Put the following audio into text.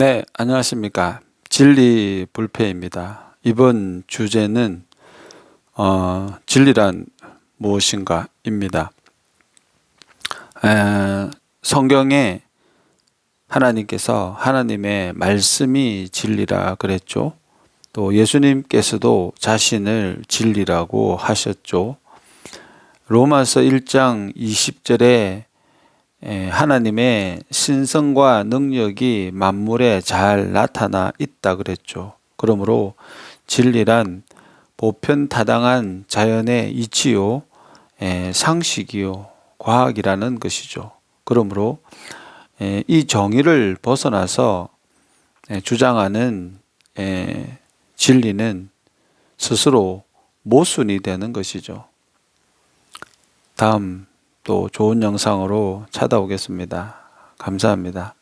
네, 안녕하십니까. 진리 불패입니다. 이번 주제는 어, 진리란 무엇인가입니다. 에, 성경에 하나님께서 하나님의 말씀이 진리라 그랬죠. 또 예수님께서도 자신을 진리라고 하셨죠. 로마서 1장 20절에 예, 하나님의 신성과 능력이 만물에 잘 나타나 있다 그랬죠. 그러므로 진리란 보편타당한 자연의 이치요, 예, 상식이요, 과학이라는 것이죠. 그러므로 예, 이 정의를 벗어나서 주장하는 진리는 스스로 모순이 되는 것이죠. 다음 또 좋은 영상으로 찾아오겠습니다. 감사합니다.